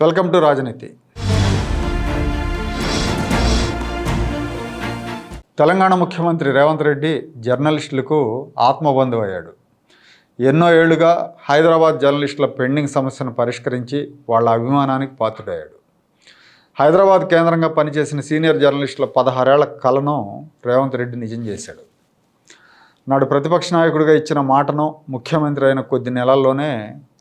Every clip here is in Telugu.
వెల్కమ్ టు రాజనీతి. తెలంగాణ ముఖ్యమంత్రి రేవంత్ రెడ్డి జర్నలిస్టులకు ఆత్మబంధువు అయ్యాడు. ఎన్నో ఏళ్ళుగా హైదరాబాద్ జర్నలిస్టుల పెండింగ్ సమస్యను పరిష్కరించి వాళ్ళ అభిమానానికి పాత్రుడయ్యాడు. హైదరాబాద్ కేంద్రంగా పనిచేసిన సీనియర్ జర్నలిస్టుల పదహారేళ్ళ కలను రేవంత్ రెడ్డి నిజం చేశాడు. నాడు ప్రతిపక్ష నాయకుడిగా ఇచ్చిన మాటను ముఖ్యమంత్రి అయిన కొద్ది నెలల్లోనే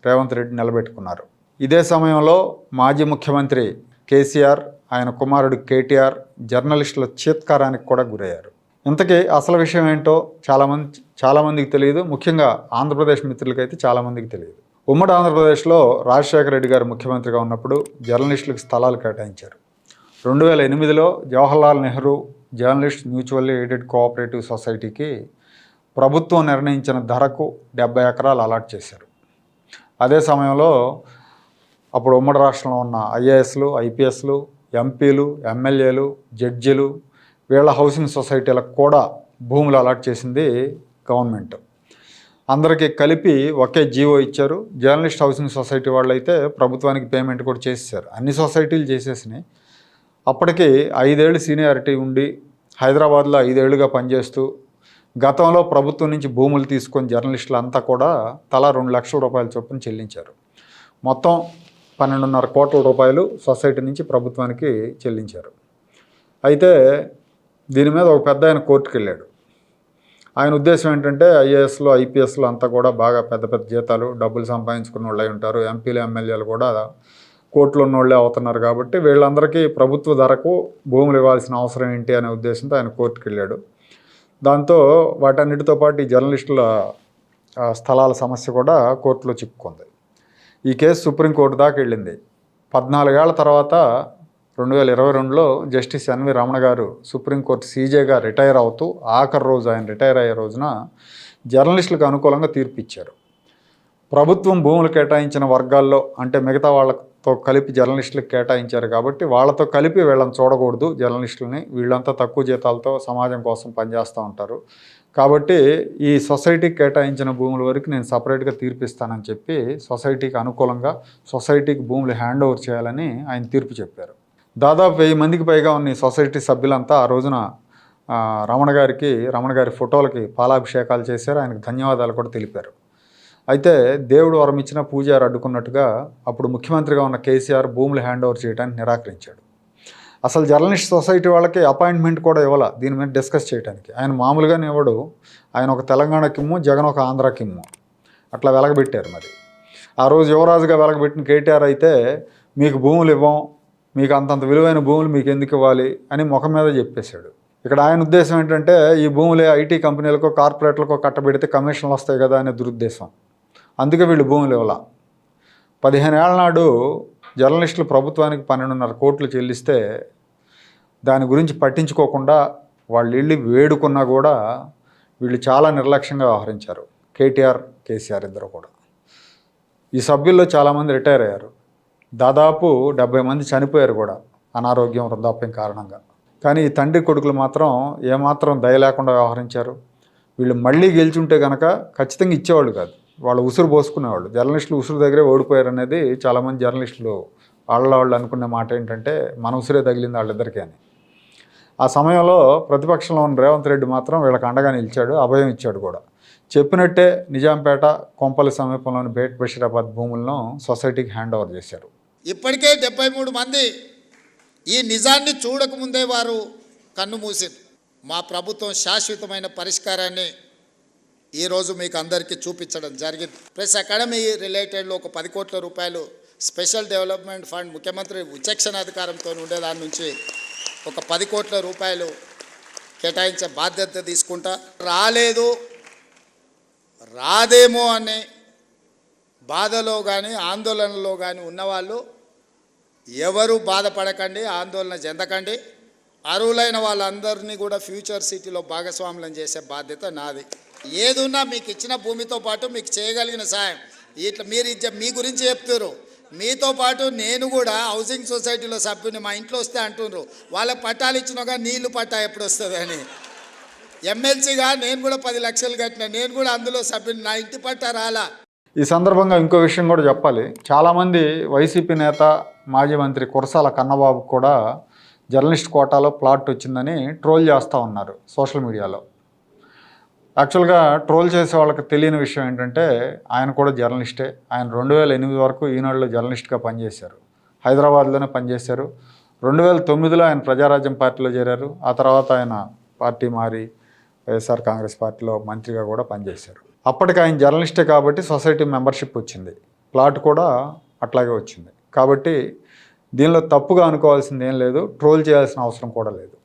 రేవంత్ రెడ్డి నిలబెట్టుకున్నారు. ఇదే సమయంలో మాజీ ముఖ్యమంత్రి కేసీఆర్ ఆయన కుమారుడు కేటీఆర్ జర్నలిస్టుల చీత్కారానికి కూడా గురయ్యారు. ఇంతకీ అసలు విషయం ఏంటో చాలామంది చాలామందికి తెలియదు. ముఖ్యంగా ఆంధ్రప్రదేశ్ మిత్రులకైతే చాలామందికి తెలియదు. ఉమ్మడి ఆంధ్రప్రదేశ్లో రాజశేఖర రెడ్డి గారు ముఖ్యమంత్రిగా ఉన్నప్పుడు జర్నలిస్టులకు స్థలాలు కేటాయించారు. రెండు వేల ఎనిమిదిలో Jawaharlal Nehru journalist mutually aided cooperative సొసైటీకి ప్రభుత్వం నిర్ణయించిన ధరకు డెబ్బై ఎకరాలు అలాట్ చేశారు. అదే సమయంలో అప్పుడు ఉమ్మడి రాష్ట్రంలో ఉన్న ఐఏఎస్లు ఐపీఎస్లు ఎంపీలు ఎమ్మెల్యేలు జడ్జీలు వీళ్ళ హౌసింగ్ సొసైటీలకు కూడా భూములు అలాట్ చేసింది గవర్నమెంట్. అందరికీ కలిపి ఒకే జీవో ఇచ్చారు. జర్నలిస్ట్ హౌసింగ్ సొసైటీ వాళ్ళు అయితే ప్రభుత్వానికి పేమెంట్ కూడా చేసేసారు అన్ని సొసైటీలు చేసేసినాయి. అప్పటికి ఐదేళ్ళు సీనియారిటీ ఉండి హైదరాబాద్లో ఐదేళ్ళుగా పనిచేస్తూ గతంలో ప్రభుత్వం నుంచి భూములు తీసుకొని జర్నలిస్టులు అంతా కూడా తలా రెండు లక్షల రూపాయల చొప్పున చెల్లించారు. మొత్తం పన్నెండున్నర కోట్ల రూపాయలు సొసైటీ నుంచి ప్రభుత్వానికి చెల్లించారు. అయితే దీని మీద ఒక పెద్ద ఆయన కోర్టుకు వెళ్ళాడు ఆయన ఉద్దేశం ఏంటంటే ఐఏఎస్లో ఐపీఎస్లో అంతా కూడా బాగా పెద్ద పెద్ద జీతాలు డబ్బులు సంపాదించుకున్న వాళ్ళు ఉంటారు. ఎంపీలు ఎమ్మెల్యేలు కూడా కోర్టులో ఉన్న వాళ్ళే అవుతున్నారు కాబట్టి వీళ్ళందరికీ ప్రభుత్వ ధరకు భూములు ఇవ్వాల్సిన అవసరం ఏంటి అనే ఉద్దేశంతో ఆయన కోర్టుకు వెళ్ళాడు దాంతో వాటన్నిటితో పాటు ఈ జర్నలిస్టుల స్థలాల సమస్య కూడా కోర్టులో చిక్కుకుంది. ఈ కేసు సుప్రీంకోర్టు దాకా వెళ్ళింది. పద్నాలుగేళ్ళ తర్వాత రెండు వేల ఇరవై రెండులో జస్టిస్ ఎన్వి రమణ గారు సుప్రీంకోర్టు సీజేగా రిటైర్ అవుతూ ఆఖరి రోజు ఆయన రిటైర్ అయ్యే రోజున జర్నలిస్టులకు అనుకూలంగా తీర్పు ఇచ్చారు. ప్రభుత్వం భూములు కేటాయించిన వర్గాల్లో అంటే మిగతా వాళ్ళతో కలిపి జర్నలిస్టులకు కేటాయించారు కాబట్టి వాళ్ళతో కలిపి వీళ్ళని చూడకూడదు జర్నలిస్టులని. వీళ్ళంతా తక్కువ జీతాలతో సమాజం కోసం పనిచేస్తూ ఉంటారు. కాబట్టి ఈ సొసైటీకి కేటాయించిన భూముల వరకు నేను సపరేట్గా తీర్పిస్తానని చెప్పి సొసైటీకి అనుకూలంగా సొసైటీకి భూములు హ్యాండ్ ఓవర్ చేయాలని ఆయన తీర్పు చెప్పారు. దాదాపు వెయ్యి మందికి పైగా ఉన్న సొసైటీ సభ్యులంతా ఆ రోజున రమణ గారికి రమణ గారి ఫోటోలకి పాలాభిషేకాలు చేశారు. ఆయనకు ధన్యవాదాలు కూడా తెలిపారు. అయితే దేవుడు వరం ఇచ్చిన పూజారు అడ్డుకున్నట్టుగా అప్పుడు ముఖ్యమంత్రిగా ఉన్న కేసీఆర్ భూములు హ్యాండ్ ఓవర్ చేయడానికి నిరాకరించాడు. అసలు జర్నలిస్ట్ సొసైటీ వాళ్ళకి అపాయింట్మెంట్ కూడా ఇవ్వాల? దీని మీద డిస్కస్ చేయడానికి ఆయన మామూలుగానే ఇవ్వడు ఆయన ఒక తెలంగాణ కిమ్ము జగన్ ఒక ఆంధ్ర కిమ్ము. అట్లా వెలగబెట్టారు మరి. ఆ రోజు యువరాజుగా వెలగబెట్టిన కేటీఆర్ అయితే మీకు భూములు ఇవ్వం మీకు అంతంత విలువైన భూములు మీకు ఎందుకు ఇవ్వాలి? అని ముఖం మీద చెప్పేశాడు. ఇక్కడ ఆయన ఉద్దేశం ఏంటంటే ఈ భూములే ఐటీ కంపెనీలకు కార్పొరేట్లకు కట్టబెడితే కమిషన్లు వస్తాయి కదా అనే దురుద్దేశం. అందుకే వీళ్ళు భూములు ఇవ్వాల. పదిహేను ఏళ్ళ నాడు జర్నలిస్టులు ప్రభుత్వానికి పన్నెండున్నర కోట్లు చెల్లిస్తే దాని గురించి పట్టించుకోకుండా వాళ్ళు వెళ్ళి వేడుకున్నా కూడా వీళ్ళు చాలా నిర్లక్ష్యంగా వ్యవహరించారు. కేటీఆర్ కేసీఆర్ ఇద్దరు కూడా. ఈ సభ్యుల్లో చాలామంది రిటైర్ అయ్యారు. దాదాపు డెబ్బై మంది చనిపోయారు కూడా అనారోగ్యం వృద్ధాప్యం కారణంగా. కానీ ఈ తండ్రి కొడుకులు మాత్రం ఏమాత్రం దయ లేకుండా వ్యవహరించారు. వీళ్ళు మళ్ళీ గెలిచుంటే కనుక ఖచ్చితంగా ఇచ్చేవాళ్ళు కాదు. వాళ్ళు ఉసురు పోసుకునేవాళ్ళు. జర్నలిస్టులు ఉసురు దగ్గరే ఓడిపోయారు అనేది చాలామంది జర్నలిస్టులు వాళ్ళ వాళ్ళు అనుకునే మాట ఏంటంటే మన ఉసురే తగిలింది వాళ్ళిద్దరికీ అని. ఆ సమయంలో ప్రతిపక్షంలో ఉన్న రేవంత్ రెడ్డి మాత్రం వీళ్ళకి అండగా నిలిచాడు అభయం ఇచ్చాడు కూడా. చెప్పినట్టే నిజాంపేట కొంపల్లి సమీపంలోని బేట్ బషీరాబాద్ భూములను సొసైటీకి హ్యాండ్ ఓవర్ చేశారు. ఇప్పటికే డెబ్బై మూడు మంది ఈ నిజాన్ని చూడకముందే వారు కన్ను మూసింది మా ప్రభుత్వం శాశ్వతమైన పరిష్కారాన్ని ఈరోజు మీకు అందరికీ చూపించడం జరిగింది. ప్రెస్ అకాడమీ రిలేటెడ్లో ఒక పది కోట్ల రూపాయలు స్పెషల్ డెవలప్మెంట్ ఫండ్ ముఖ్యమంత్రి విచక్షణ అధికారంతో ఉండేదాని నుంచి ఒక పది కోట్ల రూపాయలు కేటాయించే బాధ్యత తీసుకుంటా. రాలేదు. రాదేమో అనే బాధలో కానీ ఆందోళనలో కానీ ఉన్నవాళ్ళు ఎవరు బాధపడకండి ఆందోళన చెందకండి. అరువులైన వాళ్ళందరినీ కూడా ఫ్యూచర్ సిటీలో భాగస్వాములను చేసే బాధ్యత నాది. ఏదున్నా మీకు ఇచ్చిన భూమితో పాటు మీకు చేయగలిగిన సాయం. ఇట్లా మీరు మీ గురించి చెప్తారు మీతో పాటు నేను కూడా హౌసింగ్ సొసైటీలో సభ్యుని మా ఇంట్లో వస్తే అంటున్నారు వాళ్ళకి పట్టాలు ఇచ్చినగా నీళ్ళు పట్టా ఎప్పుడు వస్తుందని ఎమ్మెల్సీగా నేను కూడా పది లక్షలు కట్టిన నేను కూడా అందులో సభ్యుని నా ఇంటి పట్టా రాలా. ఈ సందర్భంగా ఇంకో విషయం కూడా చెప్పాలి. చాలామంది వైసీపీ నేత మాజీ మంత్రి కురసాల కన్నబాబు కూడా జర్నలిస్ట్ కోటాలో ప్లాట్ వచ్చిందని ట్రోల్ చేస్తూ ఉన్నారు సోషల్ మీడియాలో. యాక్చువల్గా ట్రోల్ చేసే వాళ్ళకి తెలియని విషయం ఏంటంటే ఆయన కూడా జర్నలిస్టే. ఆయన రెండు వేల ఎనిమిది వరకు ఈనాడులో జర్నలిస్ట్గా పనిచేశారు. హైదరాబాద్లోనే పనిచేశారు. రెండు వేల తొమ్మిదిలో ఆయన ప్రజారాజ్యం పార్టీలో చేరారు. ఆ తర్వాత ఆయన పార్టీ మారి వైఎస్ఆర్ కాంగ్రెస్ పార్టీలో మంత్రిగా కూడా పనిచేశారు. అప్పటికి ఆయన జర్నలిస్టే కాబట్టి సొసైటీ మెంబర్షిప్ వచ్చింది. ప్లాట్ కూడా అట్లాగే వచ్చింది. కాబట్టి దీనిలో తప్పుగా అనుకోవాల్సింది ఏం లేదు. ట్రోల్ చేయాల్సిన అవసరం కూడా లేదు.